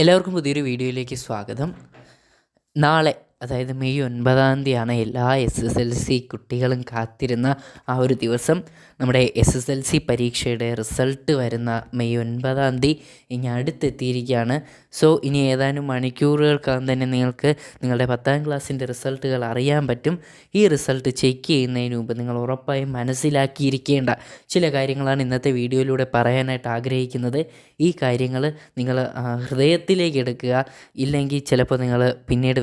എല്ലാവർക്കും പുതിയൊരു വീഡിയോയിലേക്ക് സ്വാഗതം. നാളെ അതായത് മെയ് ഒൻപതാം തീയതിയാണ് എല്ലാ എസ് എസ് എൽ സി കുട്ടികളും കാത്തിരുന്ന ആ ഒരു ദിവസം. നമ്മുടെ എസ് എസ് എൽ സി പരീക്ഷയുടെ റിസൾട്ട് വരുന്ന മെയ് ഒൻപതാം തീയതി ഇനി അടുത്തെത്തിയിരിക്കുകയാണ്. സോ ഇനി ഏതാനും മണിക്കൂറുകൾക്കകം തന്നെ നിങ്ങൾക്ക് നിങ്ങളുടെ പത്താം ക്ലാസ്സിന്റെ റിസൾട്ടുകൾ അറിയാൻ പറ്റും. ഈ റിസൾട്ട് ചെക്ക് ചെയ്യുന്നതിന് മുമ്പ് നിങ്ങൾ ഉറപ്പായും മനസ്സിലാക്കിയിരിക്കേണ്ട ചില കാര്യങ്ങളാണ് ഇന്നത്തെ വീഡിയോയിലൂടെ പറയാനായിട്ട് ആഗ്രഹിക്കുന്നത്. ഈ കാര്യങ്ങൾ നിങ്ങൾ ഹൃദയത്തിലേക്ക് എടുക്കുക. ഇല്ലെങ്കിൽ ചിലപ്പോൾ നിങ്ങൾ പിന്നീട്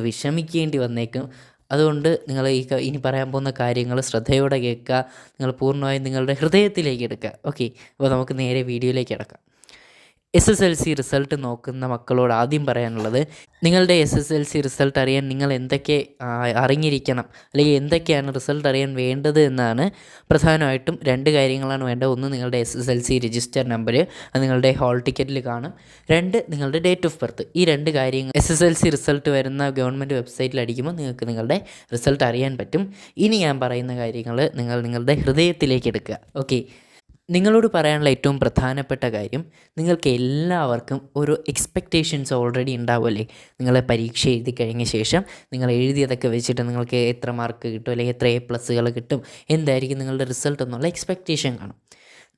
വിഷമിക്കേണ്ടി വന്നേക്കും. അതുകൊണ്ട് നിങ്ങൾ ഈ ഇനി പറയാൻ പോകുന്ന കാര്യങ്ങൾ ശ്രദ്ധയോടെ കേൾക്കുക. നിങ്ങൾ പൂർണമായും നിങ്ങളുടെ ഹൃദയത്തിലേക്ക് എടുക്കുക. ഓക്കെ അപ്പോൾ നമുക്ക് നേരെ വീഡിയോയിലേക്ക് കിടക്കാം. S S L C result നോക്കുന്ന മക്കളോട് ആദ്യം പറയാനുള്ളത് നിങ്ങളുടെ S S L C result അറിയാൻ നിങ്ങൾ എന്തൊക്കെ അറിഞ്ഞിരിക്കണം അല്ലെങ്കിൽ എന്തൊക്കെയാണ് റിസൾട്ട് അറിയാൻ വേണ്ടത് എന്നാണ് പ്രധാനമായിട്ടും രണ്ട് കാര്യങ്ങളാണ് വേണ്ടത്. ഒന്ന് നിങ്ങളുടെ S S L C register number അത് നിങ്ങളുടെ ഹോൾ ടിക്കറ്റിൽ കാണും. രണ്ട് നിങ്ങളുടെ ഡേറ്റ് ഓഫ് ബർത്ത് ഈ രണ്ട് കാര്യങ്ങൾ S S L C result വരുന്ന ഗവൺമെന്റ് വെബ്സൈറ്റിൽ അടിക്കുമ്പോൾ നിങ്ങൾക്ക് നിങ്ങളുടെ റിസൾട്ട് അറിയാൻ പറ്റും. ഇനി ഞാൻ പറയുന്ന കാര്യങ്ങൾ നിങ്ങൾ നിങ്ങളുടെ ഹൃദയത്തിലേക്ക് എടുക്കുക. ഓക്കെ നിങ്ങളോട് പറയാനുള്ള ഏറ്റവും പ്രധാനപ്പെട്ട കാര്യം നിങ്ങൾക്ക് എല്ലാവർക്കും ഒരു എക്സ്പെക്റ്റേഷൻസ് ഓൾറെഡി ഉണ്ടാവുമല്ലേ നിങ്ങൾ പരീക്ഷ എഴുതി കഴിഞ്ഞ ശേഷം നിങ്ങൾ എഴുതിയതൊക്കെ വെച്ചിട്ട് നിങ്ങൾക്ക് എത്ര മാർക്ക് കിട്ടും അല്ലെങ്കിൽ എത്ര എ പ്ലസ്സുകൾ കിട്ടും എന്തായിരിക്കും നിങ്ങളുടെ റിസൾട്ട് എന്നുള്ള എക്സ്പെക്റ്റേഷൻ കാണും.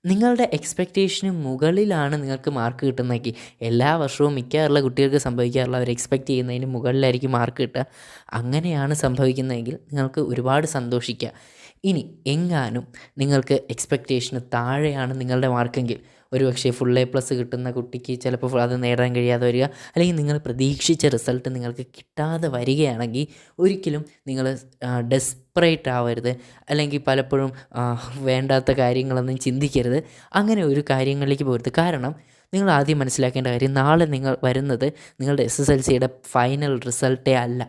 നിങ്ങളുടെ എക്സ്പെക്റ്റേഷന് മുകളിലാണ് നിങ്ങൾക്ക് മാർക്ക് കിട്ടുന്നതെങ്കിൽ എല്ലാ വർഷവും മിക്കാറുള്ള കുട്ടികൾക്ക് സംഭവിക്കാറുള്ള അവർ എക്സ്പെക്റ്റ് ചെയ്യുന്നതിന് മുകളിലായിരിക്കും മാർക്ക് കിട്ടുക. അങ്ങനെയാണ് സംഭവിക്കുന്നതെങ്കിൽ നിങ്ങൾക്ക് ഒരുപാട് സന്തോഷിക്കുക. ഇനി എങ്ങാനും നിങ്ങൾക്ക് എക്സ്പെക്റ്റേഷന് താഴെയാണ് നിങ്ങളുടെ മാർക്കെങ്കിൽ ഒരു പക്ഷേ ഫുൾ എ പ്ലസ് കിട്ടുന്ന കുട്ടിക്ക് ചിലപ്പോൾ അത് നേടാൻ കഴിയാതെ വരിക. അല്ലെങ്കിൽ നിങ്ങൾ പ്രതീക്ഷിച്ച റിസൾട്ട് നിങ്ങൾക്ക് കിട്ടാതെ വരികയാണെങ്കിൽ ഒരിക്കലും നിങ്ങൾ ഡെസ്പറേറ്റ് ആവരുത്. അല്ലെങ്കിൽ പലപ്പോഴും വേണ്ടാത്ത കാര്യങ്ങളൊന്നും ചിന്തിക്കരുത്. അങ്ങനെ ഒരു കാര്യങ്ങളിലേക്ക് പോരുത് കാരണം നിങ്ങൾ ആദ്യം മനസ്സിലാക്കേണ്ട കാര്യം നാളെ നിങ്ങൾ വരുന്നത് നിങ്ങളുടെ എസ് എസ് എൽ സിയുടെ ഫൈനൽ റിസൾട്ടേ അല്ല.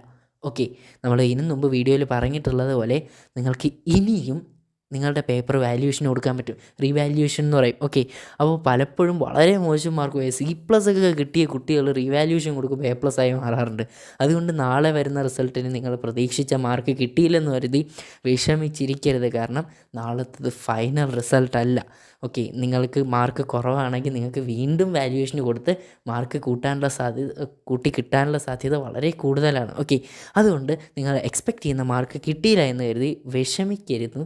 ഓക്കെ നമ്മൾ ഇതിനു മുമ്പ് വീഡിയോയിൽ പറഞ്ഞിട്ടുള്ളത് പോലെ നിങ്ങൾക്ക് ഇനിയും നിങ്ങളുടെ പേപ്പർ വാല്യൂഷൻ കൊടുക്കാൻ പറ്റും. റീവാല്യൂഷൻ എന്ന് പറയും. ഓക്കെ അപ്പോൾ പലപ്പോഴും വളരെ മോശം മാർക്ക് പോയ സി പ്ലസ് ഒക്കെ കിട്ടിയ കുട്ടികൾ റീവാല്യൂഷൻ കൊടുക്കും എ പ്ലസ് ആയി മാറാറുണ്ട്. അതുകൊണ്ട് നാളെ വരുന്ന റിസൾട്ടിന് നിങ്ങൾ പ്രതീക്ഷിച്ച മാർക്ക് കിട്ടിയില്ലെന്ന് കരുതി വിഷമിച്ചിരിക്കരുത്. കാരണം നാളത്തത് ഫൈനൽ റിസൾട്ട് അല്ല. ഓക്കെ നിങ്ങൾക്ക് മാർക്ക് കുറവാണെങ്കിൽ നിങ്ങൾക്ക് വീണ്ടും വാല്യുവേഷന് കൊടുത്ത് മാർക്ക് കൂട്ടാനുള്ള സാധ്യത കൂട്ടി കിട്ടാനുള്ള സാധ്യത വളരെ കൂടുതലാണ്. ഓക്കെ അതുകൊണ്ട് നിങ്ങൾ എക്സ്പെക്റ്റ് ചെയ്യുന്ന മാർക്ക് കിട്ടിയില്ല എന്ന് കരുതി വിഷമിക്കരുത്.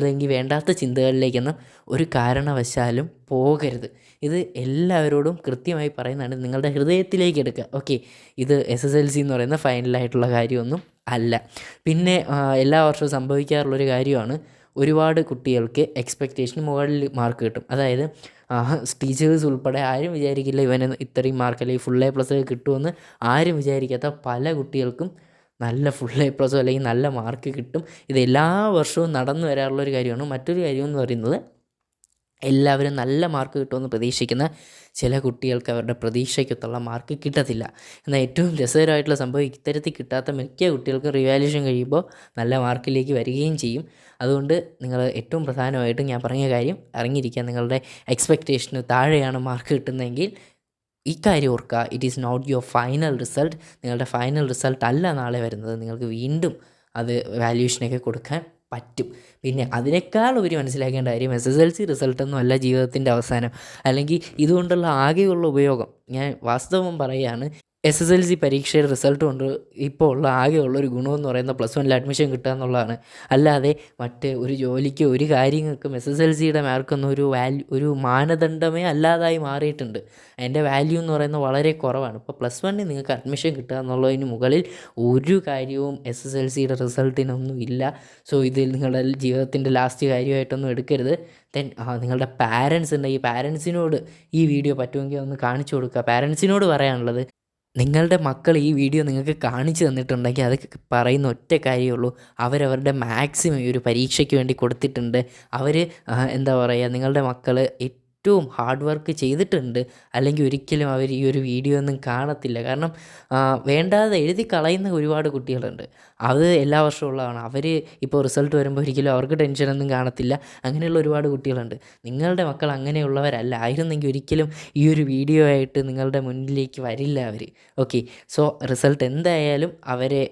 അല്ലെങ്കിൽ വേണ്ടാത്ത ചിന്തകളിലേക്കൊന്നും ഒരു കാരണവശാലും പോകരുത്. ഇത് എല്ലാവരോടും കൃത്യമായി പറയുന്നതാണ് നിങ്ങളുടെ ഹൃദയത്തിലേക്ക് എടുക്കുക. ഓക്കെ ഇത് എസ് എസ് എൽ സി എന്ന് പറയുന്ന ഫൈനലായിട്ടുള്ള കാര്യമൊന്നും അല്ല. പിന്നെ എല്ലാ വർഷവും സംഭവിക്കാറുള്ളൊരു കാര്യമാണ് ഒരുപാട് കുട്ടികൾക്ക് എക്സ്പെക്റ്റേഷന് മുകളിൽ മാർക്ക് കിട്ടും. അതായത് ടീച്ചേഴ്സ് ഉൾപ്പെടെ ആരും വിചാരിക്കില്ല ഇവന് ഇത്രയും മാർക്ക് അല്ലെങ്കിൽ ഫുൾ എ പ്ലസ് കിട്ടുമെന്ന് ആരും വിചാരിക്കാത്ത പല കുട്ടികൾക്കും നല്ല ഫുൾ എ പ്ലസോ അല്ലെങ്കിൽ നല്ല മാർക്ക് കിട്ടും. ഇത് എല്ലാ വർഷവും നടന്നു വരാറുള്ള ഒരു കാര്യമാണ്. മറ്റൊരു കാര്യം എന്ന് പറയുന്നത് എല്ലാവരും നല്ല മാർക്ക് കിട്ടുമെന്ന് പ്രതീക്ഷിക്കുന്ന ചില കുട്ടികൾക്ക് അവരുടെ പ്രതീക്ഷയ്ക്കൊത്തുള്ള മാർക്ക് കിട്ടത്തില്ല. എന്നാൽ ഏറ്റവും രസകരമായിട്ടുള്ള സംഭവം ഇത്തരത്തിൽ കിട്ടാത്ത മിക്ക കുട്ടികൾക്കും റിവാലുവേഷൻ കഴിയുമ്പോൾ നല്ല മാർക്കിലേക്ക് വരികയും ചെയ്യും. അതുകൊണ്ട് നിങ്ങൾ ഏറ്റവും പ്രധാനമായിട്ടും ഞാൻ പറഞ്ഞ കാര്യം അറിഞ്ഞിരിക്കുക നിങ്ങളുടെ എക്സ്പെക്റ്റേഷന് താഴെയാണ് മാർക്ക് കിട്ടുന്നതെങ്കിൽ ഇക്കാര്യം ഓർക്കുക it is not your final result നിങ്ങളുടെ ഫൈനൽ റിസൾട്ട് അല്ല നാളെ വരുന്നത്. നിങ്ങൾക്ക് വീണ്ടും അത് വാല്യൂഷനൊക്കെ കൊടുക്കാൻ പറ്റും. പിന്നെ അതിനേക്കാൾ ഉപരി മനസ്സിലാക്കേണ്ട കാര്യം എസ് എസ് എൽ സി റിസൾട്ടൊന്നും അല്ല ജീവിതത്തിന്റെ അവസാനം. അല്ലെങ്കിൽ ഇതുകൊണ്ടുള്ള ആകെയുള്ള ഉപയോഗം. ഞാൻ വാസ്തവം പറയുകയാണ് എസ് എസ് എൽ സി പരീക്ഷയുടെ റിസൾട്ട് കൊണ്ട് ഇപ്പോൾ ഉള്ള ആകെയുള്ള ഒരു ഗുണമെന്ന് പറയുന്ന പ്ലസ് വണ്ണിൽ അഡ്മിഷൻ കിട്ടുക എന്നുള്ളതാണ്. അല്ലാതെ മറ്റ് ഒരു ജോലിക്കോ ഒരു കാര്യങ്ങൾക്കും എസ് എസ് എൽ സിയുടെ മാർക്കൊന്നും ഒരു വാല്യൂ ഒരു മാനദണ്ഡമേ അല്ലാതായി മാറിയിട്ടുണ്ട്. അതിന്റെ വാല്യൂ എന്ന് പറയുന്നത് വളരെ കുറവാണ്. ഇപ്പോൾ പ്ലസ് വണ്ണിൽ നിങ്ങൾക്ക് അഡ്മിഷൻ കിട്ടുക എന്നുള്ളതിന് മുകളിൽ ഒരു കാര്യവും എസ് എസ് എൽ സിയുടെ റിസൾട്ടിനൊന്നും ഇല്ല. സോ ഇതിൽ നിങ്ങളുടെ ജീവിതത്തിന്റെ ലാസ്റ്റ് കാര്യമായിട്ടൊന്നും എടുക്കരുത്. ദെൻ നിങ്ങളുടെ പാരൻസ് ഉണ്ടെങ്കിൽ പാരൻസിനോട് ഈ വീഡിയോ പറ്റുമെങ്കിൽ ഒന്ന് കാണിച്ചു കൊടുക്കുക. പാരൻസിനോട് പറയാനുള്ളത് നിങ്ങളുടെ മക്കൾ ഈ വീഡിയോ നിങ്ങൾക്ക് കാണിച്ചു തന്നിട്ടുണ്ടെങ്കിൽ അത് പറയുന്ന ഒറ്റ കാര്യമുള്ളൂ അവരവരുടെ മാക്സിമം ഈ ഒരു പരീക്ഷയ്ക്ക് വേണ്ടി കൊടുത്തിട്ടുണ്ട്. അവർ എന്താ പറയുക നിങ്ങളുടെ മക്കൾ ഏറ്റവും ഹാർഡ് വർക്ക് ചെയ്തിട്ടുണ്ട്. അല്ലെങ്കിൽ ഒരിക്കലും അവർ ഈ ഒരു വീഡിയോ ഒന്നും കാണത്തില്ല. കാരണം വേണ്ടാതെ എഴുതി കളയുന്ന ഒരുപാട് കുട്ടികളുണ്ട്. അത് എല്ലാ വർഷവും ഉള്ളതാണ്. അവർ ഇപ്പോൾ റിസൾട്ട് വരുമ്പോൾ ഒരിക്കലും അവർക്ക് ടെൻഷനൊന്നും കാണത്തില്ല. അങ്ങനെയുള്ള ഒരുപാട് കുട്ടികളുണ്ട്. നിങ്ങളുടെ മക്കൾ അങ്ങനെയുള്ളവരല്ല. ആയിരുന്നെങ്കിൽ ഒരിക്കലും ഈ ഒരു വീഡിയോ ആയിട്ട് നിങ്ങളുടെ മുന്നിലേക്ക് വരില്ല അവർ. ഓക്കെ സോ റിസൾട്ട് എന്തായാലും അവരെ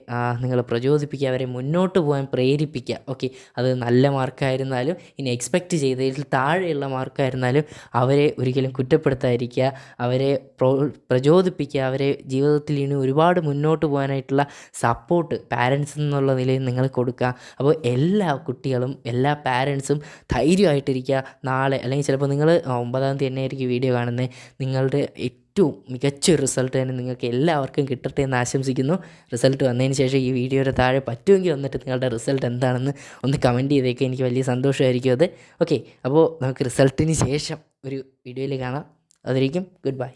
നിങ്ങൾ പ്രചോദിപ്പിക്കുക. അവരെ മുന്നോട്ട് പോകാൻ പ്രേരിപ്പിക്കുക. ഓക്കെ അത് നല്ല മാർക്കായിരുന്നാലും ഇനി എക്സ്പെക്റ്റ് ചെയ്തതിൽ താഴെയുള്ള മാർക്കായിരുന്നാലും അവരെ ഒരിക്കലും കുറ്റപ്പെടുത്താതിരിക്കുക അവരെ പ്രോ പ്രചോദിപ്പിക്കുക അവരെ ജീവിതത്തിൽ ഇനി ഒരുപാട് മുന്നോട്ട് പോകാനായിട്ടുള്ള സപ്പോർട്ട് പാരൻസ് എന്നുള്ള നിലയിൽ നിങ്ങൾ കൊടുക്കുക. അപ്പോൾ എല്ലാ കുട്ടികളും എല്ലാ പാരൻസും ധൈര്യമായിട്ടിരിക്കുക. നാളെ അല്ലെങ്കിൽ ചിലപ്പോൾ നിങ്ങൾ ഒമ്പതാം തീയതി തന്നെ ആയിരിക്കും വീഡിയോ കാണുന്നത് നിങ്ങളുടെ ഏറ്റവും മികച്ച റിസൾട്ട് തന്നെ നിങ്ങൾക്ക് എല്ലാവർക്കും കിട്ടട്ടെ എന്ന് ആശംസിക്കുന്നു. റിസൾട്ട് വന്നതിന് ശേഷം ഈ വീഡിയോയുടെ താഴെ പറ്റുമെങ്കിൽ വന്നിട്ട് നിങ്ങളുടെ റിസൾട്ട് എന്താണെന്ന് ഒന്ന് കമന്റ് ചെയ്തേക്കുക എനിക്ക് വലിയ സന്തോഷമായിരിക്കും അത്. ഓക്കെ അപ്പോൾ നമുക്ക് റിസൾട്ടിന് ശേഷം ഒരു വീഡിയോയിൽ കാണാം. അതിരിക്കും ഗുഡ് ബൈ.